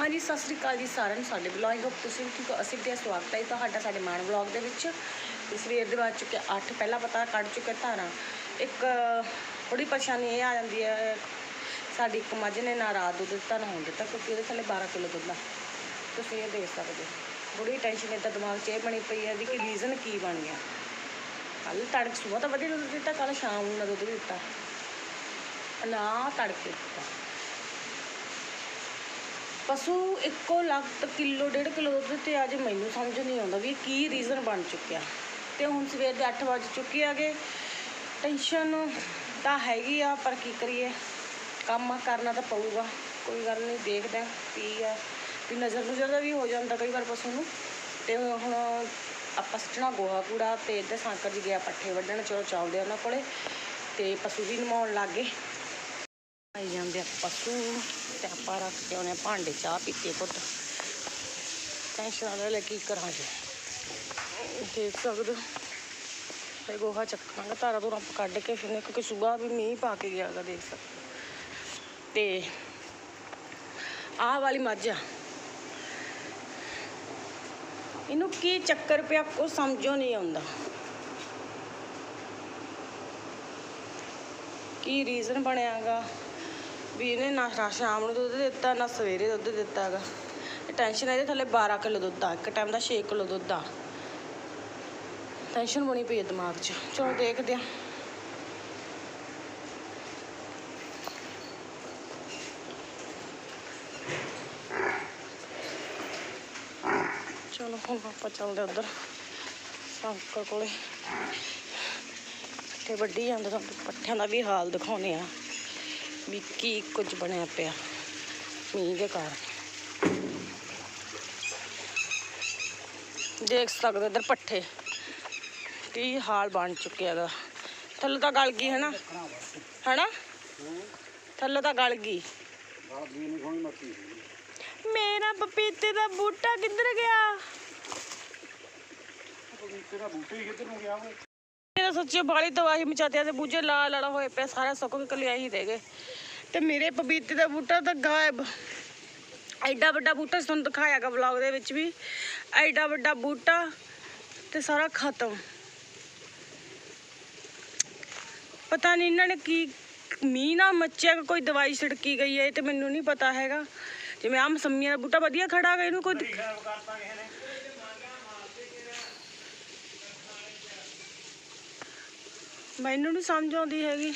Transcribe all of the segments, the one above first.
ਹਾਂਜੀ, ਸਤਿ ਸ੍ਰੀ ਅਕਾਲ ਜੀ ਸਾਰਿਆਂ ਨੂੰ, ਸਾਡੇ ਬਲੌਗ ਹੋਪ ਤੁਸੀਂ ਵੀ ਠੀਕ ਹੋ? ਅਸੀਂ ਤੇ ਸਵਾਗਤ ਹੈ ਜੀ ਤੁਹਾਡਾ, ਸਾਡੇ ਮਾਨ ਬਲੌਗ ਦੇ ਵਿੱਚ। ਤੇ ਸਵੇਰ ਦੇ ਬਾਅਦ ਚੁੱਕੇ 8 ਪਹਿਲਾਂ ਪਤਾ ਕੱਢ ਚੁੱਕੇ ਧਾਰਾਂ। ਇੱਕ ਥੋੜੀ ਪਰੇਸ਼ਾਨੀ ਇਹ ਆ ਜਾਂਦੀ ਹੈ, ਸਾਡੀ ਇੱਕ ਮੱਝ ਨੇ ਨਾ ਰਾਤ ਦੁੱਧ ਦਿੱਤਾ, ਨਾ ਹੁਣ ਦਿੱਤਾ, ਕਿਉਂਕਿ ਉਹਦੇ ਥੱਲੇ 12 ਕਿਲੋ ਦੁੱਧ ਆ। ਤੁਸੀਂ ਇਹ ਦੇਖ ਸਕਦੇ ਹੋ। ਬੜੀ ਟੈਨਸ਼ਨ ਇੱਦਾਂ ਦਿਮਾਗ 'ਚ ਇਹ ਬਣੀ ਪਈ ਹੈ ਵੀ ਕਿ ਰੀਜ਼ਨ ਕੀ ਬਣ ਗਿਆ। ਕੱਲ ਤੜਕ ਸਵੇਰ ਤਾਂ ਵਧੀਆ ਦੁੱਧ ਦਿੱਤਾ ਕੱਲ ਸ਼ਾਮ ਨੂੰ ਨਾ ਦੁੱਧ ਦਿੱਤਾ। ਨਾ ਤੜਕੇ ਦਿੱਤਾ। ਪਸ਼ੂ ਇੱਕੋ ਲੱਖ ਕਿਲੋ, ਡੇਢ ਕਿਲੋ ਦੁੱਧ ਤੇ ਅੱਜ ਮੈਨੂੰ ਸਮਝ ਨਹੀਂ ਆਉਂਦਾ ਵੀ ਕੀ ਰੀਜ਼ਨ ਬਣ ਚੁੱਕਿਆ। ਤੇ ਹੁਣ ਸਵੇਰ ਦੇ 8 ਵਜੇ ਚੁੱਕੇ ਆਗੇ ਟੈਨਸ਼ਨ ਤਾਂ ਹੈਗੀ ਆ, ਪਰ ਕੀ ਕਰੀਏ? ਕੰਮ ਕਰਨਾ ਤਾਂ ਪਊਗਾ। ਕੋਈ ਗੱਲ ਨਹੀਂ, ਦੇਖਦੇ ਕੀ ਆ। ਵੀ ਨਜ਼ਰ ਨੁਜ਼ਰ ਦਾ ਵੀ ਹੋ ਜਾਂਦਾ ਕਈ ਵਾਰ ਪਸ਼ੂ ਨੂੰ। ਤੇ ਹੁਣ ਆਪਾਂ ਸੱਟਣਾ ਗੋਹਾ ਕੂੜਾ ਤੇ ਇੱਧਰ ਸਾਂਕਰ ਜੀ ਗਿਆ ਪੱਠੇ ਵੱਢਣ, ਚਲੋ ਚੱਲਦੇ ਆ ਉਹਨਾਂ ਕੋਲੇ। ਤੇ ਪਸ਼ੂ ਵੀ ਨਮਾਉਣ ਲੱਗ ਗਏ। ਆਈ ਜਾਂਦੇ ਆ ਪਸ਼ੂ ਤੇ ਆਪਾਂ ਰੱਖ ਕੇ ਉਹਨੇ ਭਾਂਡੇ, ਚਾਹ ਪੀਤੇ ਪੁੱਤ। ਟੈਨਸ਼ਨ ਆ ਲੈ ਕੀ ਕਰਾਂ ਜੀ। ਦੇਖ ਸਕਦੇ। ਹੋ ਗੋਹਾ ਚੱਕਾਂਗਾ ਤਾਰਾ ਤੋਂ ਰੱਪ ਕੱਢ ਕੇ ਫਿਰ ਕਿਉਂਕਿ ਸੁਬਾਹ ਵੀ ਮੀਂਹ ਪਾ ਕੇ ਗਿਆਗਾ ਦੇਖ ਸਕਦੇ। ਤੇ ਆਹ ਵਾਲੀ ਮੱਝ ਆ। ਇਹਨੂੰ ਕੀ ਚੱਕਰ ਪਿਆ ਕੋ ਸਮਝੋ ਨਹੀਂ ਆਉਂਦਾ। ਕੀ ਰੀਜ਼ਨ ਬਣਿਆਗਾ ਵੀ ਇਹਨੇ ਨਾ ਸ਼ਾਮ ਨੂੰ ਦੁੱਧ ਦਿੱਤਾ, ਨਾ ਸਵੇਰੇ ਦੁੱਧ ਦਿੱਤਾ ਇਹ ਟੈਨਸ਼ਨ ਇਹਦੇ ਥੱਲੇ 12 ਕਿਲੋ ਦੁੱਧ ਆ, ਇੱਕ ਟਾਈਮ ਦਾ 6 ਕਿਲੋ ਦੁੱਧ ਆ। ਟੈਨਸ਼ਨ ਬਣੀ ਪਈ ਹੈ ਦਿਮਾਗ 'ਚ। ਚਲੋ ਦੇਖਦੇ ਆ। ਚਲੋ, ਹੁਣ ਪਾਪਾ ਚੱਲਦੇ ਉੱਧਰ, ਸ਼ੰਕਰ ਕੋਲੇ। ਤੇ ਵੱਡੀ ਜਾਂਦਾ ਤਾਂ ਪੱਠਿਆਂ ਦਾ ਵੀ ਹਾਲ ਦਿਖਾਉਣੇ ਆ। ਵੀ ਕੀ ਕੁਝ ਬਣਿਆ ਪਿਆ। ਮੀਂਹ ਦੇ ਕਾਰਨ। ਦੇਖ ਸਕਦੇ ਹੋ ਪੱਠੇ। ਕੀ ਹਾਲ ਬਣ ਚੁੱਕਿਆ ਹੈਗਾ ਥੱਲੇ ਤਾਂ ਗਲ ਗਈ ਹੈ ਹੈਨਾ? ਥੱਲੇ ਤਾਂ ਗਲ ਗਈ। ਮੇਰਾ ਪਪੀਤੇ ਦਾ ਬੂਟਾ ਕਿੱਧਰ ਗਿਆ? ਤੇਰਾ ਬੂਟੇ ਹੀ ਕਿੱਧਰ ਨੂੰ ਗਿਆ ਓਏ ਸੱਚੀ ਬਾਲੀ ਤਵਾਹੀ ਮਚਾਤਿਆ ਤੇ ਬੂਝੇ ਲਾਲ ਲਾਲ ਹੋਏ ਪਿਆ ਸਾਰਾ ਸੁੱਕ ਕੇ ਕਲਿਆ ਹੀ ਰਹਿ ਗਏ। ਤੇ ਮੇਰੇ ਪਪੀਤੇ ਦਾ ਬੂਟਾ ਤਾਂ ਗਾਇਬ। ਐਡਾ ਵੱਡਾ ਬੂਟਾ, ਤੁਹਾਨੂੰ ਦਿਖਾਇਆਗਾ ਵਲੌਗ ਦੇ ਵਿੱਚ ਵੀ। ਐਡਾ ਵੱਡਾ ਬੂਟਾ ਤੇ ਸਾਰਾ ਖਤਮ। ਪਤਾ ਨਹੀਂ ਇਹਨਾਂ ਨੇ ਕੀ ਮੀਂਹ ਨਾ ਮੱਚਿਆ ਕਿ ਕੋਈ ਦਵਾਈ ਛਿੜਕੀ ਗਈ ਹੈ ਤੇ ਮੈਨੂੰ ਨਹੀਂ ਪਤਾ ਹੈਗਾ। ਜਿਵੇਂ ਆਹ ਮਸੰਮੀਆਂ ਦਾ ਬੂਟਾ ਵਧੀਆ ਖੜਾ ਗਾ, ਇਹਨੂੰ ਕੋਈ ਮੈਨੂੰ ਨਹੀਂ ਸਮਝ ਆਉਂਦੀ ਹੈਗੀ।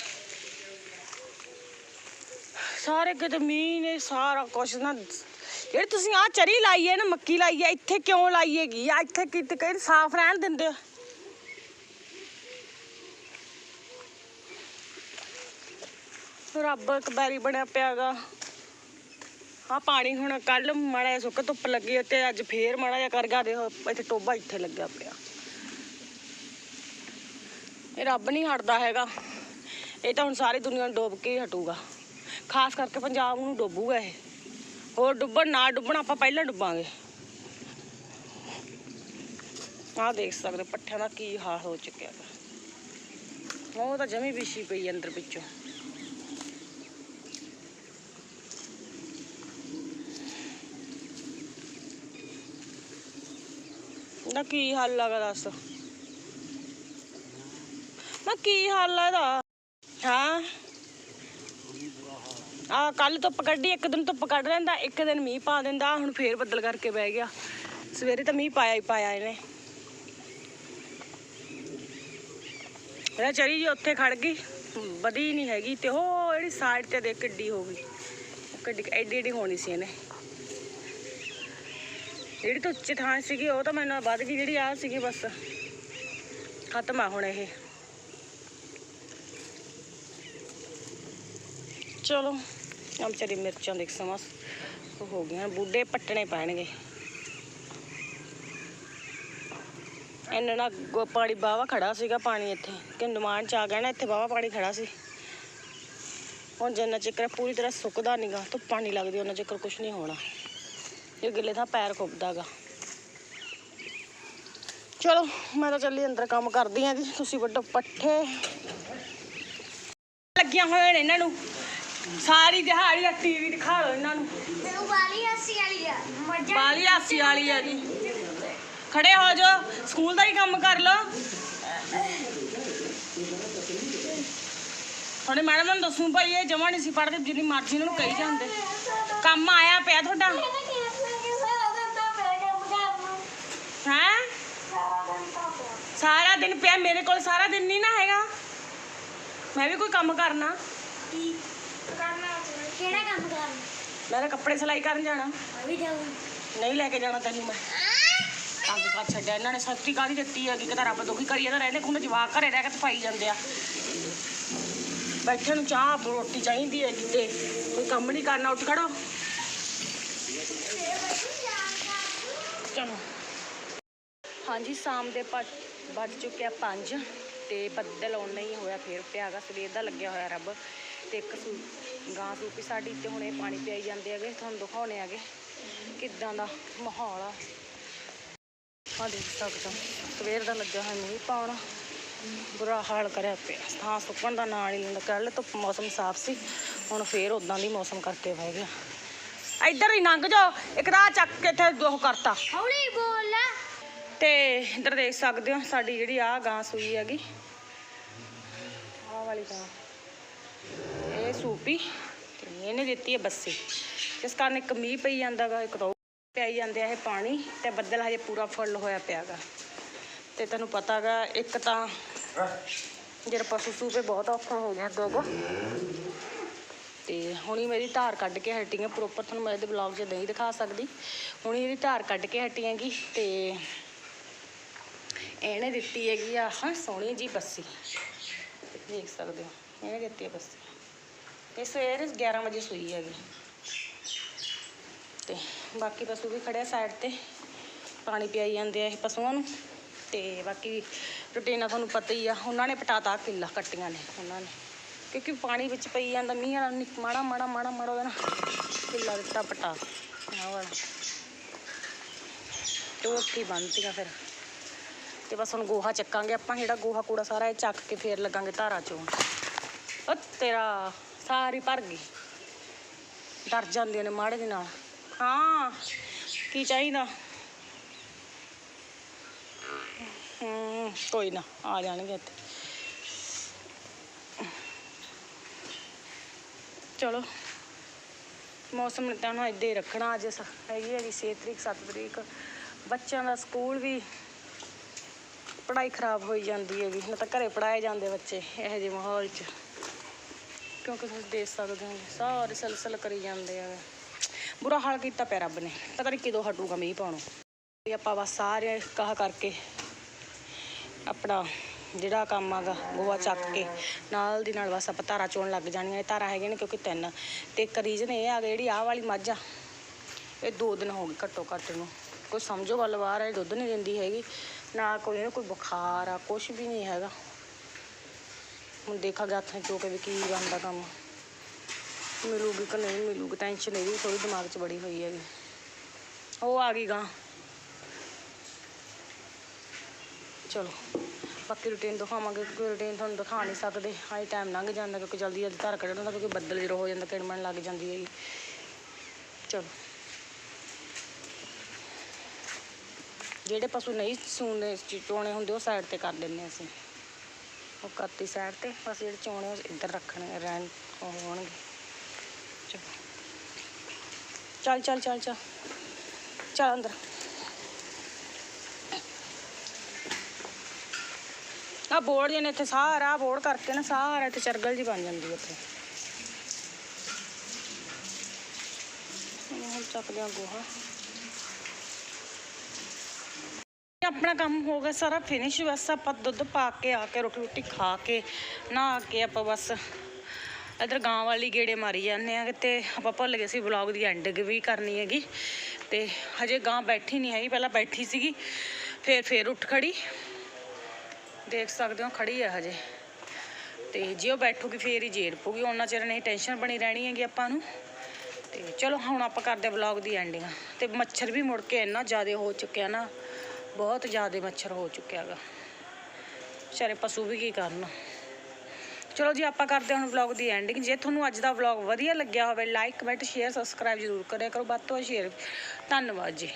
ਸਾਰੇ ਕਿਤੇ ਮੀਂਹ ਨੇ, ਸਾਰਾ ਕੁਛ ਨਾ। ਜਿਹੜੀ ਤੁਸੀਂ ਆ ਚਰੀ ਲਾਈ ਹੈ ਨਾ, ਮੱਕੀ ਲਾਈ ਹੈ, ਇੱਥੇ ਕਿਉਂ ਲਾਈ ਹੈਗੀ ਆ? ਇੱਥੇ ਕਿਤੇ ਕਿਹੜੀ ਸਾਫ਼ ਰਹਿਣ ਦਿੰਦੇ ਹੋ ਰੱਬ ਇੱਕ ਬੈਰੀ ਬਣਿਆ ਪਿਆਗਾ। ਆ ਪਾਣੀ ਹੁਣ ਕੱਲ ਮਾੜਾ ਜਿਹਾ ਸੁੱਕ ਧੁੱਪ ਲੱਗੀ ਤੇ ਅੱਜ ਫੇਰ ਮਾੜਾ ਜਿਹਾ ਕਰ ਗਿਆ ਦੇਖੋ ਇੱਥੇ ਟੋਬਾ ਇੱਥੇ ਲੱਗਿਆ ਪਿਆ। ਰੱਬ ਨਹੀਂ ਹਟਦਾ ਹੈਗਾ। ਇਹ ਤਾਂ ਹੁਣ ਸਾਰੀ ਦੁਨੀਆ ਨੂੰ ਡੋਬ ਕੇ ਹੀ ਹਟੂਗਾ। ਖਾਸ ਕਰਕੇ ਪੰਜਾਬ ਨੂੰ ਡੋਬੂਗਾ ਇਹ। ਹੋਰ ਡੁੱਬਣ ਨਾ ਡੁੱਬਣ ਆਪਾਂ ਪਹਿਲਾਂ ਡੁੱਬਾਂਗੇ। ਆਹ ਦੇਖ ਸਕਦੇ ਪੱਠਿਆਂ ਦਾ ਕੀ ਹਾਲ ਹੋ ਚੁੱਕਿਆ ਗਾ ਉਹ ਤਾਂ ਜਮੀ ਵਿਛੀ ਪਈ ਅੰਦਰ ਵਿੱਚੋਂ ਨਾ ਕੀ ਹਾਲ ਲੱਗਾ ਦੱਸ। ਮੈਂ ਕੀ ਹਾਲ ਆ ਇਹਦਾ? ਹਾਂ? ਆ ਕੱਲ ਧੁੱਪ ਕੱਢੀ, ਇੱਕ ਦਿਨ ਧੁੱਪ ਕੱਢ ਲੈਂਦਾ, ਇੱਕ ਦਿਨ ਮੀਂਹ ਪਾ ਦਿੰਦਾ, ਹੁਣ ਫੇਰ ਬੱਦਲ ਕਰਕੇ ਬਹਿ ਗਿਆ। ਸਵੇਰੇ ਤਾਂ ਮੀਂਹ ਪਾਇਆ ਹੀ ਪਾਇਆ ਇਹਨੇ। ਇਹਦਾ ਚਰੀ ਜੀ, ਉੱਥੇ ਖੜ ਗਈ। ਵਧੀ ਨਹੀਂ ਹੈਗੀ ਤੇ ਉਹ ਜਿਹੜੀ ਸਾਈਡ ਤੇ ਦੇ ਕਿੱਡੀ ਹੋ ਗਈ। ਉਹ ਕਿੱਡੀ ਐਡੀ ਐਡੀ ਹੋਣੀ ਸੀ ਇਹਨੇ। ਜਿਹੜੀ ਤਾਂ ਉੱਚੀ ਥਾਂ ਸੀਗੀ, ਉਹ ਤਾਂ ਮੈਨੂੰ ਵੱਧ ਗਈ, ਜਿਹੜੀ ਆ ਸੀਗੀ ਬਸ। ਖਤਮ ਆ ਹੁਣ ਇਹ। ਚਲੋ ਆਮ ਚਰੀ ਮਿਰਚਾਂ ਦੇਖ ਸਮਾਂ ਹੋ ਗਈਆਂ ਬੂਡੇ ਪੱਟਣੇ ਪੈਣਗੇ। ਇਹਨਾਂ ਨਾਲ ਪਾਣੀ ਬਾਵਾ ਖੜਾ ਸੀਗਾ ਪਾਣੀ ਇੱਥੇ। ਕਿ ਨਿਮਾਣ ਚ ਆ ਗਿਆ ਨਾ, ਇੱਥੇ ਬਾਵਾ ਪਾਣੀ ਖੜਾ ਸੀ। ਹੁਣ ਜਿੰਨਾ ਚਿਕਰ ਪੂਰੀ ਤਰ੍ਹਾਂ ਸੁੱਕਦਾ ਨਹੀਂਗਾ ਧੁੱਪਾਂ ਨਹੀਂ ਲੱਗਦੀ ਉਹਨਾਂ ਚਿਕਰ ਕੁਝ ਨਹੀਂ ਹੋਣਾ। ਇਹ ਗਿੱਲੇ ਥਾਂ ਪੈਰ ਖੁੱਬਦਾਗਾ ਚਲੋ, ਮੈਂ ਤਾਂ ਚੱਲੀ ਅੰਦਰ ਕੰਮ ਕਰਦੀ ਆਂ ਜੀ ਤੁਸੀਂ ਵੱਡੋ ਪੱਠੇ। ਲੱਗੀਆਂ ਹੋਏ ਨੇ ਇਹਨਾਂ ਨੂੰ। ਸਾਰੀ ਦਿਹਾੜੀ ਆ ਟੀਵੀ ਦਿਖਾ ਲਓ ਇਹਨਾਂ ਨੂੰ। ਮੈਨੂੰ ਵਾਲੀ ਹੱਸੀ ਵਾਲੀ ਆ। ਮਜ਼ਾ ਬਾਲੀ ਹਾਸੀ ਵਾਲੀ ਆ ਜੀ। ਖੜੇ ਹੋ ਜਾਓ ਸਕੂਲ ਦਾ ਹੀ ਕੰਮ ਕਰ ਲਓ। ਤੁਹਾਡੇ ਮੈਡਮ ਨੂੰ ਦੱਸੂ ਭਾਈ ਇਹ ਜਮਾ ਨਹੀਂ ਸੀ ਪੜਦੇ ਜਿੰਨੀ ਮਰਜ਼ੀ ਇਹਨਾਂ ਨੂੰ ਕਹੀ ਜਾਂਦੇ। ਕੰਮ ਆਇਆ ਪਿਆ ਤੁਹਾਡਾ? ਹੈ? ਸਾਰਾ ਦਿਨ ਪਿਆ ਮੇਰੇ ਕੋਲ ਸਾਰਾ ਦਿਨ ਨਹੀਂ ਨਾ ਹੈਗਾ। ਮੈਂ ਵੀ ਕੋਈ ਕੰਮ ਕਰਨਾ। ਕਿਹੜਾ ਕੰਮ ਕਰਨਾ? ਮੈਂ ਤਾਂ ਕੱਪੜੇ ਸਿਲਾਈ ਕਰਨ ਜਾਣਾ। ਮੈਂ ਵੀ ਜਾਊਂ ਨਹੀਂ ਲੈ ਕੇ ਜਾਣਾ ਤੈਨੂੰ ਮੈਂ। ਕੰਮ ਕਰ ਛੱਡਿਆ ਇਹਨਾਂ ਨੇ ਸਸਤੀ ਕਾਹਦੀ ਦਿੱਤੀ ਹੈਗੀ ਕਿਤਾ ਰੱਬ ਦੁਖੀ ਕਰੀਏ ਤਾਂ ਰਹਿੰਦੇ ਖੁੰਡ ਜਵਾਕ ਘਰੇ ਰਹਿ ਕੇ ਤੇ ਪਾਈ ਜਾਂਦੇ ਆ। ਬੈਠੇ ਨੂੰ ਚਾਹ ਰੋਟੀ ਚਾਹੀਦੀ ਹੈ ਕਿਤੇ ਕੋਈ ਕੰਮ ਨਹੀਂ ਕਰਨਾ ਉੱਠ ਖੜੋ। ਚਲੋ। ਹਾਂਜੀ ਸ਼ਾਮ ਦੇ ਵੱਜ ਚੁੱਕੇ ਆ 5 ਤੇ ਬੱਦਲ ਆਉਣਾ ਹੀ ਹੋਇਆ ਫੇਰ ਪਿਆਗਾ ਸਵੇਰ ਦਾ ਲੱਗਿਆ ਹੋਇਆ ਰੱਬ। ਤੇ ਇੱਕ ਸੂ ਗਾਂ ਸੂਪੀ ਸਾਡੀ ਤੇ ਹੁਣ ਇਹ ਪਾਣੀ ਪਿਆਈ ਜਾਂਦੇ ਹੈਗੇ ਤੁਹਾਨੂੰ ਦਿਖਾਉਣੇ ਹੈਗੇ ਕਿੱਦਾਂ ਦਾ ਮਾਹੌਲ ਆ। ਆ ਦੇਖ ਸਕਦੇ ਹੋ ਸਵੇਰ ਦਾ ਲੱਗਿਆ ਹੋਇਆ ਮੀਂਹ ਪਾਉਣ ਬੁਰਾ ਹਾਲ ਕਰਿਆ ਪਿਆ। ਥਾਂ ਸੁੱਕਣ ਦਾ ਨਾਲ ਹੀ ਲੈਂਦਾ ਕੱਲ ਧੁੱਪ ਮੌਸਮ ਸਾਫ਼ ਸੀ ਹੁਣ ਫੇਰ ਉਦਾਂ ਦੀ ਮੌਸਮ ਕਰਕੇ ਬਹਿ ਗਿਆ। ਇੱਧਰ ਹੀ ਲੰਘ ਜਾਓ ਇੱਕ ਰਾਹ ਚੱਕ ਕੇ ਇੱਥੇ ਉਹ ਕਰਤਾ। ਹੌਲੀ ਬੋਲ। ਤੇ ਇੱਧਰ ਦੇਖ ਸਕਦੇ ਹੋ ਸਾਡੀ ਜਿਹੜੀ ਆ ਗਾਂ ਸੂਈ ਹੈਗੀ ਆਹ ਵਾਲੀ ਗਾਂ। ਸੂਪੀ। ਤੇ ਇਹਨੇ ਦਿੱਤੀ ਹੈ ਬੱਸੀ। ਜਿਸ ਕਾਰਨ ਇੱਕ ਮੀਂਹ ਪਈ ਜਾਂਦਾਗਾ, ਇੱਕ ਰੋ ਪਈ ਜਾਂਦੇ ਆ ਇਹ ਪਾਣੀ, ਤੇ ਬੱਦਲ ਹਜੇ ਪੂਰਾ ਫੁੱਲ ਹੋਇਆ ਪਿਆਗਾ। ਤੇ ਤੈਨੂੰ ਪਤਾਗਾ, ਇੱਕ ਤਾਂ ਜਿਹੜਾ ਪਸ਼ੂ ਸੂਪੇ ਬਹੁਤ ਔਖਾ ਹੋ ਗਿਆ ਦੋਗੋ ਤੇ ਹੁਣੀ ਮੇਰੀ ਧਾਰ ਕੱਢ ਕੇ ਹਟੀ ਹੈ ਪ੍ਰੋਪਰ, ਤੁਹਾਨੂੰ ਮੈਂ ਇਹਦੇ ਬਲੌਗ 'ਚ ਨਹੀਂ ਦਿਖਾ ਸਕਦੀ। ਹੁਣੀ ਇਹਦੀ ਧਾਰ ਕੱਢ ਕੇ ਹਟੀ ਹੈਗੀ ਤੇ ਇਹਨੇ ਦਿੱਤੀ ਹੈਗੀ ਆ ਸੋਹਣੀ ਜੀ ਬੱਸੀ। ਦੇਖ ਸਕਦੇ ਹੋ, ਇਹਨੇ ਦਿੱਤੀ ਹੈ ਬੱਸੀ। ਇਹ ਸਵੇਰ 11 ਵਜੇ ਸੂਈ ਹੈਗੀ। ਤੇ ਬਾਕੀ ਪਸ਼ੂ ਵੀ ਖੜਿਆ ਸਾਈਡ ਤੇ, ਪਾਣੀ ਪਿਆਈ ਜਾਂਦੇ ਆ ਇਹ ਪਸ਼ੂਆਂ ਨੂੰ। ਤੇ ਬਾਕੀ ਰੁਟੀਨਾ ਤੁਹਾਨੂੰ ਪਤਾ ਹੀ ਆ, ਉਹਨਾਂ ਨੇ ਪਟਾਤਾ ਕਿੱਲਾ ਕੱਟੀਆਂ ਨੇ, ਉਹਨਾਂ ਨੇ। ਕਿਉਂਕਿ ਪਾਣੀ ਵਿੱਚ ਪਈ ਜਾਂਦਾ, ਮੀਂਹ ਵਾਲਾ ਮਾੜਾ ਮਾੜਾ ਮਾੜਾ ਮਾੜਾ ਉਹਦਾ ਨਾ ਕਿੱਲਾ ਦਿੱਤਾ ਪਟਾ। ਆਹ ਵਾਲਾ। ਤੇ ਉੱਥੇ ਬੰਨਤੀਆਂ ਫਿਰ। ਤੇ ਬਸ ਹੁਣ ਗੋਹਾ ਚੱਕਾਂਗੇ ਆਪਾਂ, ਜਿਹੜਾ ਗੋਹਾ ਕੂੜਾ ਸਾਰਾ ਇਹ ਚੱਕ ਕੇ ਫੇਰ ਲੱਗਾਂਗੇ ਧਾਰਾ ਚੋਂ। ਉਹ ਤੇਰਾ ਸਾਰੀ ਭਰ ਗਈ। ਡਰ ਜਾਂਦੀਆਂ ਨੇ ਮਾੜੇ ਦੇ ਨਾਲ। ਹਾਂ, ਕੀ ਚਾਹੀਦਾ? ਹੂੰ, ਕੋਈ ਨਾ, ਆ ਜਾਣਗੇ ਇੱਥੇ। ਚਲੋ, ਮੌਸਮ ਨੇ ਤਾਂ ਹੁਣ ਇੱਦਾਂ ਹੀ ਰੱਖਣਾ ਅੱਜ। ਹੈਗੀ ਹੈ ਜੀ 6 ਤਰੀਕ 7 ਤਰੀਕ। ਬੱਚਿਆਂ ਦਾ ਸਕੂਲ ਵੀ ਪੜ੍ਹਾਈ ਖਰਾਬ ਹੋਈ ਜਾਂਦੀ ਹੈ ਵੀ ਨਾ ਤਾਂ ਘਰੇ ਪੜਾਏ ਜਾਂਦੇ ਬੱਚੇ, ਇਹੋ ਜਿਹੇ ਮਾਹੌਲ 'ਚ। ਕਿਉਂਕਿ ਤੁਸੀਂ ਦੇਖ ਸਕਦੇ ਹੋ, ਸਾਰੇ ਸਲਸਲ ਕਰੀ ਜਾਂਦੇ ਆ। ਬੁਰਾ ਹਾਲ ਕੀਤਾ ਪਿਆ ਰੱਬ ਨੇ, ਪਤਾ ਨਹੀਂ ਕਿਦੋਂ ਹਟੂਗਾ ਮੀਂਹ ਪਾਉਣੋਂ। ਤੇ ਆਪਾਂ ਬਸ ਸਾਰੇ ਕਾਹ ਕਰਕੇ ਆਪਣਾ ਜਿਹੜਾ ਕੰਮ ਆਗਾ, ਗੋਆ ਚੱਕ ਕੇ ਨਾਲ ਦੀ ਨਾਲ ਬਸ ਆਪਾਂ ਧਾਰਾ ਚੋਣ ਲੱਗ ਜਾਣੀਆਂ। ਇਹ ਧਾਰਾ ਹੈਗੇ ਨੇ ਕਿਉਂਕਿ ਤਿੰਨ, ਤੇ ਇੱਕ ਰੀਜ਼ਨ ਇਹ ਆ ਜਿਹੜੀ ਆਹ ਵਾਲੀ ਮੱਝ ਆ, ਇਹ ਦੋ ਦਿਨ ਹੋ ਗਏ ਘੱਟੋ ਘੱਟ ਨੂੰ। ਕੋਈ ਸਮਝੋ ਗੱਲ ਬਾਹਰ ਹੈ ਦੁੱਧ ਨਹੀਂ ਦਿੰਦੀ ਹੈਗੀ, ਨਾ ਕੋਈ ਕੋਈ ਬੁਖਾਰ ਆ ਕੁਝ ਵੀ ਨਹੀਂ ਹੈਗਾ। ਹੁਣ ਦੇਖਾਂਗੇ ਹੱਥਾਂ ਚੋ ਕੇ ਵੀ ਕੀ ਬਣਦਾ ਕੰਮ। ਮਿਲੂਗੀ ਕਿ ਨਹੀਂ ਮਿਲੂਗੀ ਟੈਨਸ਼ਨ ਇਹਦੀ ਥੋੜੀ ਦਿਮਾਗ 'ਚ ਬੜੀ ਹੋਈ ਹੈਗੀ। ਉਹ ਆ ਗਈ ਗਾਂ ਚਲੋ, ਬਾਕੀ ਰੂਟੀਨ ਦਿਖਾਵਾਂਗੇ, ਕਿਉਂਕਿ ਰੂਟੀਨ ਤੁਹਾਨੂੰ ਦਿਖਾ ਨਹੀਂ ਸਕਦੇ। ਹਾਈ ਟਾਈਮ ਲੰਘ ਜਾਂਦਾ, ਕਿਉਂਕਿ ਜਲਦੀ ਜਲਦੀ ਧਰ ਕੱਢਣ ਦਾ ਕਿਉਂਕਿ ਬੱਦਲ ਜਦੋਂ ਹੋ ਜਾਂਦਾ ਕਿਣਮਣ ਲੱਗ ਜਾਂਦੀ ਹੈਗੀ। ਚਲੋ। ਜਿਹੜੇ ਪਸ਼ੂ ਨਹੀਂ ਸੂਣੇ ਚੋਣੇ ਹੁੰਦੇ, ਉਹ ਸਾਈਡ ਤੇ ਕਰ ਦਿੰਦੇ ਅਸੀਂ। ਉਹ ਕਰਤੀ ਸਾਈਡ ਤੇ ਬਸ ਜਿਹੜੇ ਚੋਣੇ ਇੱਧਰ ਰੱਖਣੇ ਰਹਿਣ ਹੋਣਗੇ। ਚੱਲ। ਚੱਲ ਚੱਲ ਚੱਲ ਚੱਲ। ਅੰਦਰ। ਆ ਬੋਰਡ ਜਿਹਨੇ ਇੱਥੇ, ਸਾਰਾ ਬੋਰਡ ਕਰਕੇ ਨਾ, ਸਾਰਾ ਇੱਥੇ ਚਰਗਲ ਜੀ ਬਣ ਜਾਂਦੀ ਹੈ ਇੱਥੇ। ਹੁਣ ਚੱਕਦੇ ਆ ਗੋਹਾ। ਆਪਣਾ ਕੰਮ ਹੋ ਗਿਆ, ਸਾਰਾ ਫਿਨਿਸ਼ ਬਸ ਆਪਾਂ ਦੁੱਧ ਪਾ ਕੇ, ਆ ਕੇ ਰੋਟੀ ਰੋਟੀ ਖਾ ਕੇ, ਨਹਾ ਕੇ ਆਪਾਂ ਬਸ ਇਧਰ ਗਾਂ ਵਾਲੀ ਗੇੜੇ ਮਾਰੀ ਜਾਂਦੇ ਆ ਤੇ ਆਪਾਂ ਭੁੱਲ ਗਏ ਸੀ ਵਲੌਗ ਦੀ ਐਂਡਿੰਗ ਵੀ ਕਰਨੀ ਹੈਗੀ ਤੇ ਹਜੇ ਗਾਂ ਬੈਠੀ ਨਹੀਂ ਹੈਗੀ, ਪਹਿਲਾਂ ਬੈਠੀ ਸੀਗੀ, ਫੇਰ ਫੇਰ ਉੱਠ ਖੜੀ। ਦੇਖ ਸਕਦੇ ਹੋ ਖੜੀ ਹੈ ਹਜੇ। ਤੇ ਜੇ ਉਹ ਬੈਠੂਗੀ ਫੇਰ ਹੀ ਜੇਰ ਪਊਗੀ, ਉਹਨਾਂ ਚਿਰ ਨਹੀਂ ਟੈਨਸ਼ਨ ਬਣੀ ਰਹਿਣੀ ਹੈਗੀ ਆਪਾਂ ਨੂੰ। ਤੇ ਚਲੋ ਹੁਣ ਆਪਾਂ ਕਰਦੇ ਵਲੌਗ ਦੀ ਐਂਡਿੰਗ ਤੇ ਮੱਛਰ ਵੀ ਮੁੜ ਕੇ ਇੰਨਾ ਜ਼ਿਆਦਾ ਹੋ ਚੁੱਕਿਆ ਨਾ ਬਹੁਤ ਜ਼ਿਆਦਾ ਮੱਛਰ ਹੋ ਚੁੱਕਿਆ ਹੈਗਾ ਵਿਚਾਰੇ ਪਸ਼ੂ ਵੀ ਕੀ ਕਰਨ। ਚਲੋ ਜੀ, ਆਪਾਂ ਕਰਦੇ ਹਾਂ ਹੁਣ ਵਲੌਗ ਦੀ ਐਂਡਿੰਗ ਜੇ ਤੁਹਾਨੂੰ ਅੱਜ ਦਾ ਵਲੌਗ ਵਧੀਆ ਲੱਗਿਆ ਹੋਵੇ ਲਾਈਕ ਕਮੈਂਟ ਸ਼ੇਅਰ ਸਬਸਕ੍ਰਾਈਬ ਜ਼ਰੂਰ ਕਰਿਆ ਕਰੋ। ਵੱਧ ਤੋਂ ਵੱਧ ਸ਼ੇਅਰ ਧੰਨਵਾਦ ਜੀ।